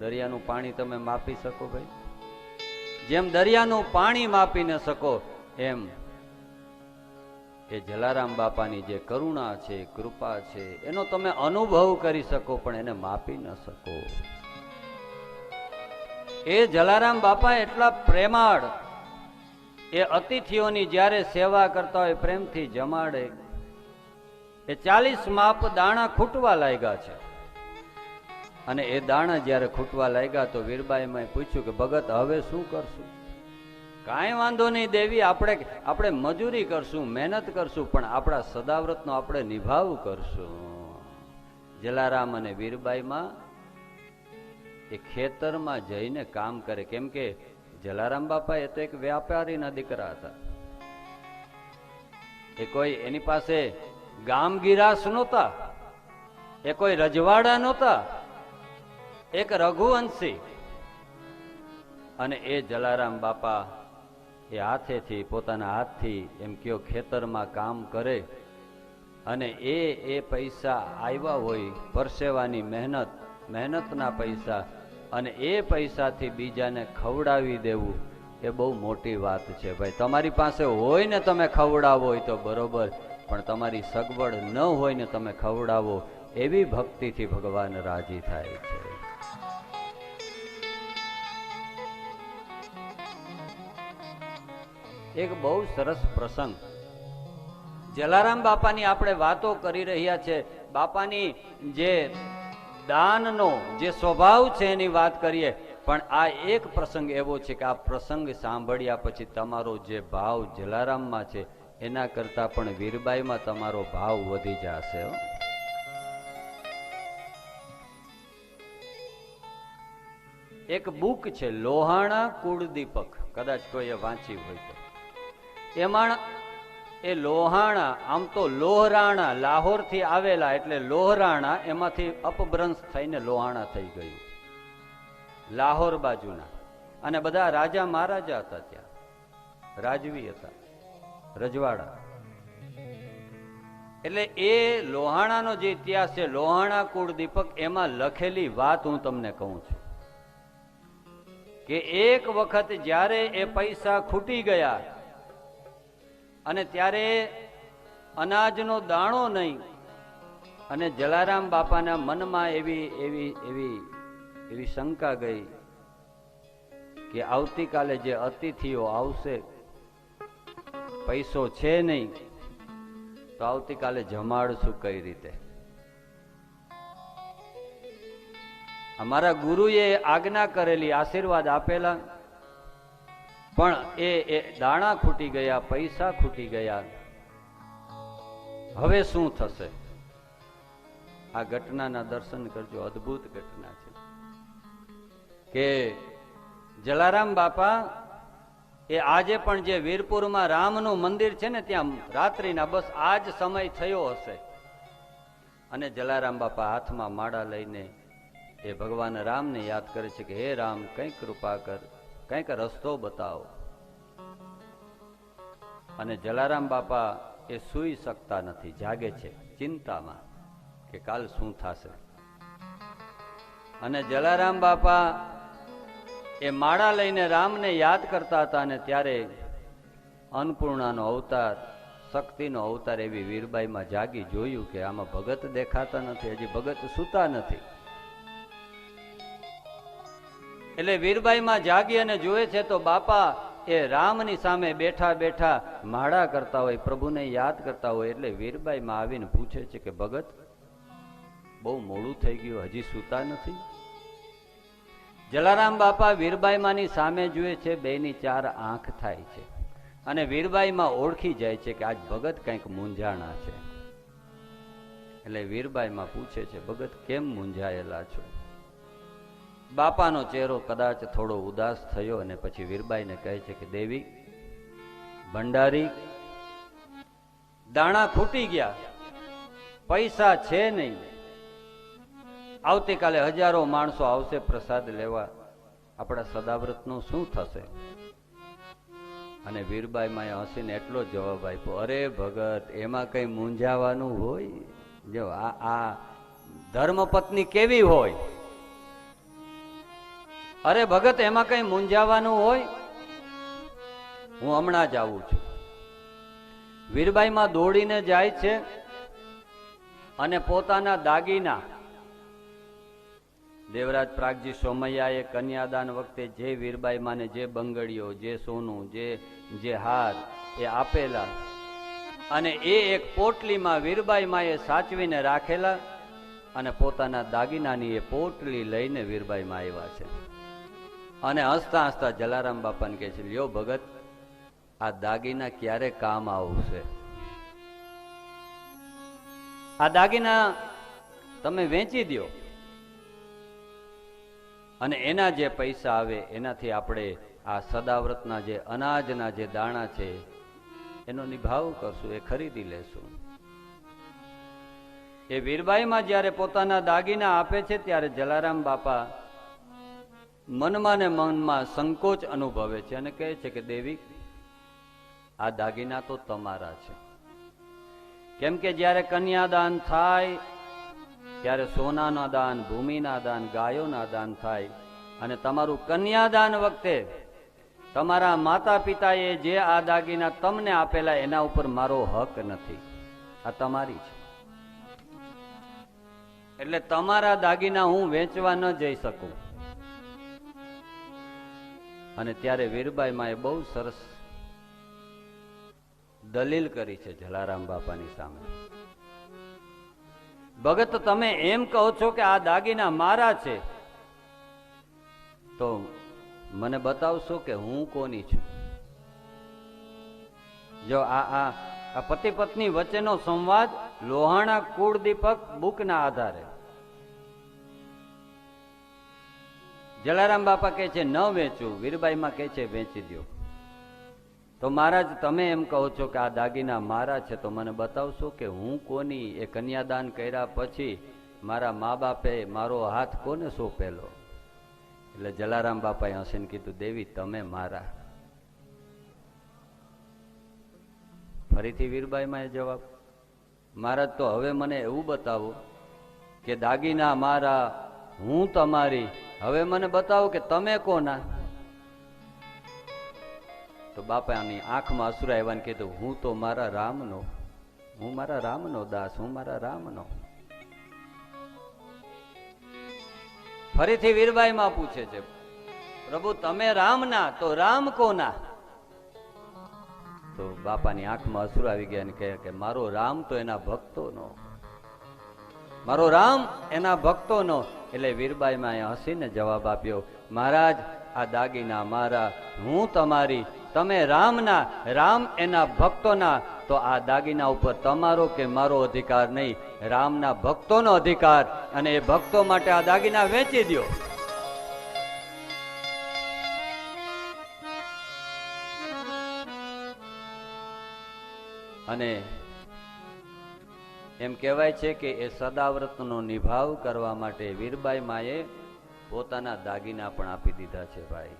દરિયાનું પાણી તમે માપી શકો ભાઈ? જેમ દરિયાનું પાણી માપી ન શકો, એમ એ જલારામ બાપાની જે કરુણા છે, કૃપા છે, એનો તમે અનુભવ કરી શકો, પણ એને માપી ન શકો. એ જલારામ બાપા એટલા પ્રેમાળ, એ અતિથિઓની જ્યારે સેવા કરતા હોય, પ્રેમથી જમાડે. એ ચાલીસ માપ દાણા ખૂટવા લાગ્યા છે. અને એ દાણા જ્યારે ખૂટવા લાગ્યા તો વીરબાઈમાં પૂછ્યું કે, ભગત, હવે શું કરશું? કાંઈ વાંધો નહીં દેવી, આપણે આપણે મજૂરી કરશું, મહેનત કરશું, પણ આપણા સદાવ્રતનો આપણે નિભાવ કરશું. જલારામ અને વીરબાઈમાં એ ખેતરમાં જઈને કામ કરે. કેમ કે જલારામ બાપા એ તો એક વ્યાપારીના દીકરા હતા. એ કોઈ એની પાસે ગામગીરાસ નહોતા. એ કોઈ રજવાડા નહોતા. એક રઘુવંશી. અને એ જલારામ બાપા એ હાથેથી, પોતાના હાથથી એમ કયો ખેતરમાં કામ કરે અને એ એ પૈસા આવ્યા હોય, પરસેવાની મહેનત, મહેનતના પૈસા અને એ પૈસાથી બીજાને ખવડાવી દેવું, એ બહુ મોટી વાત છે ભાઈ. તમારી પાસે હોય ને તમે ખવડાવો હોય તો બરોબર, પણ તમારી સગવડ ન હોય ને તમે ખવડાવો, એવી ભક્તિથી ભગવાન રાજી થાય છે. એક બહુ સરસ પ્રસંગ. જલારામ બાપાની આપણે વાતો કરી રહ્યા છે. બાપાની જે દાનનો જે સ્વભાવ છે એની વાત કરીએ. પણ આ એક પ્રસંગ એવો છે કે આ પ્રસંગ સાંભળ્યા પછી તમારો જે ભાવ જલારામમાં છે, એના કરતા પણ વીરબાઈમાં તમારો ભાવ વધી જશે. એક બુક છે, લોહાણા કુળદીપક. કદાચ કોઈએ વાંચી હોય તો. એમાં એ લોહાણા, આમ તો લોહરાણા લાહોરથી આવેલા એટલે લોહરાણા એમાંથી અપભ્રંશ થઈને લોહાણા થઈ ગયું. લાહોર બાજુના. અને બધા રાજા મહારાજા હતા ત્યાં. રાજવી હતા. રજવાડા. એટલે એ લોહાણાનો જે ઇતિહાસ છે, લોહાણા કુળ દીપક, એમાં લખેલી વાત હું તમને કહું છું. કે એક વખત જ્યારે એ પૈસા ખૂટી ગયા અને ત્યારે અનાજનો દાણો નહીં અને જલારામ બાપાના મનમાં એવી એવી એવી એવી શંકા ગઈ કે આવતીકાલે જે અતિથિઓ આવશે, પૈસો છે નહીં, તો આવતીકાલે જમાડશું કઈ રીતે? અમારા ગુરુએ આજ્ઞા કરેલી, આશીર્વાદ આપેલા પણ એ દાણા ખૂટી ગયા, પૈસા ખૂટી ગયા. હવે શું થશે? આ ઘટનાના દર્શન કરજો, અદ્ભુત ઘટના છે. કે જલારામ બાપા, એ આજે પણ જે વીરપુરમાં રામનું મંદિર છે ને ત્યાં રાત્રિના, બસ આ જ સમય થયો હશે. અને જલારામ બાપા હાથમાં માળા લઈને એ ભગવાન રામને યાદ કરે છે કે, હે રામ કંઈક કૃપા કર. કંઈક રસ્તો બતાવો. અને જલારામ બાપા એ સૂઈ શકતા નથી, જાગે છે, ચિંતામાં કે કાલ શું થશે. અને જલારામ બાપા એ માળા લઈને રામને યાદ કરતા હતા અને ત્યારે અન્નપૂર્ણાનો અવતાર, શક્તિનો અવતાર એવી વીરબાઈમાં જાગી જોયું કે આમાં ભગત દેખાતા નથી, હજી ભગત સૂતા નથી. એટલે વીરબાઈમાં જાગી અને જોવે છે તો બાપા એ રામની સામે બેઠા બેઠા માળા કરતા હોય, પ્રભુને યાદ કરતા હોય. એટલે વીરબાઈમાં આવીને પૂછે છે કે, ભગત, બહુ મોડું થઈ ગયું, હજી સૂતા નથી? જલારામ બાપા વીરબાઈમાની સામે જુએ છે, બેની ચાર આંખ થાય છે. અને વીરબાઈમાં ઓળખી જાય છે કે આજ ભગત કંઈક મૂંઝાણા છે. એટલે વીરબાઈમાં પૂછે છે, ભગત, કેમ મૂંઝાયેલા છો? બાપાનો ચહેરો કદાચ થોડો ઉદાસ થયો અને પછી વીરબાઈને કહે છે કે, દેવી, ભંડારી, દાણા ખૂટી ગયા. પૈસા છે નહીં. આવતીકાલે હજારો માણસો આવશે પ્રસાદ લેવા. આપણા સદાવ્રતનું શું થશે? અને વીરબાઈ માએ હસીને એટલો જવાબ આપ્યો, અરે ભગત, એમાં કઈ મૂંઝાવાનું હોય? જો આ આ ધર્મપત્ની કેવી હોય? અરે ભગત, એમાં કઈ મૂંઝાવાનું હોય? હું હમણાં જ આવું છું. વીરબાઈમાં દોડીને જાય છે અને પોતાના દાગીના દેવરાજ પ્રાગજી સોમૈયાએ કન્યાદાન વખતે જે વીરબાઈ માને જે બંગડીઓ, જે સોનું, જે જે હાર એ આપેલા અને એ એક પોટલીમાં વીરબાઈ માએ સાચવીને રાખેલા અને પોતાના દાગીનાની એ પોટલી લઈને વીરબાઈ માં આવ્યા છે. અને હસતા હસતા જલારામ બાપાને કહે છે, લ્યો ભગત, આ દાગીના ક્યારે કામ આવશે? આ દાગીના તમે વેચી દ્યો. અને એના જે પૈસા આવે, એનાથી આપણે આ સદાવ્રતના જે અનાજના જે દાણા છે, એનો નિભાવ કરશું, એ ખરીદી લેશું. એ વીરબાઈમાં જ્યારે પોતાના દાગીના આપે છે, ત્યારે જલારામ બાપા મનમાં ને મનમાં સંકોચ અનુભવે છે અને કહે છે કે, દેવી, આ દાગીના તો તમારા છે. કેમ કે જ્યારે કન્યાદાન થાય, ત્યારે સોનાના દાન, ભૂમિના દાન, ગાયોના દાન થાય અને તમારું કન્યાદાન વખતે તમારા માતા પિતાએ જે આ દાગીના તમને આપેલા એના ઉપર મારો હક નથી. આ તમારી છે. એટલે તમારા દાગીના હું વેચવા ન જઈ શકું. અને ત્યારે વીરબાઈ માએ બહુ સરસ દલીલ કરી છે જલારામ બાપાની સામે. ભગત, તમે એમ કહો છો કે આ દાગીના મારા છે, તો મને બતાવશો કે હું કોની છું? જો આ આ પતિ પત્ની વચ્ચેનો સંવાદ લોહાણા કુળ દીપક બુકના આધારે. જલારામ બાપા કહે છે, ન વેચું. વીરબાઈમાં કહે છે, વેચી દો તો મહારાજ, તમે એમ કહો છો કે આ દાગીના મારા છે, તો મને બતાવશો કે હું કોની એ કન્યાદાન કર્યા પછી મારા મા બાપે મારો હાથ કોને સોંપેલો? એટલે જલારામ બાપાએ હસીને કીધું, દેવી, તમે મારા. ફરીથી વીરબાઈમાં એ જવાબ, મહારાજ, તો હવે મને એવું બતાવો કે દાગીના મારા, હું તમારી હવે મને બતાવો કે તમે કોના? તો બાપાની આંખમાં અસુરા આવ્યા કીધું, હું તો મારા રામનો, હું મારા રામનો દાસ, હું મારા રામનો. ફરીથી વીરબાઈ માં પૂછે છે, પ્રભુ, તમે રામના, તો રામ કોના? તો બાપાની આંખમાં અસુર આવી ગયા ને કહે કે, મારો રામ તો એના ભક્તોનો. મારો રામ એના ભક્તોનો, એટલે વીરબાઈમાં હસીને જવાબ આપ્યો, મહારાજ, આ દાગીના મારા, હું તમારી, તમે રામના, રામ એના ભક્તોના, તો આ દાગીના ઉપર તમારો કે મારો અધિકાર નહીં? રામના ભક્તોનો અધિકાર, અને એ ભક્તો માટે આ દાગીના વેચી દ્યો. અને એમ કહેવાય છે કે એ સદાવ્રતનો નિભાવ કરવા માટે વીરબાઈ માએ પોતાના દાગીના પણ આપી દીધા છે ભાઈ.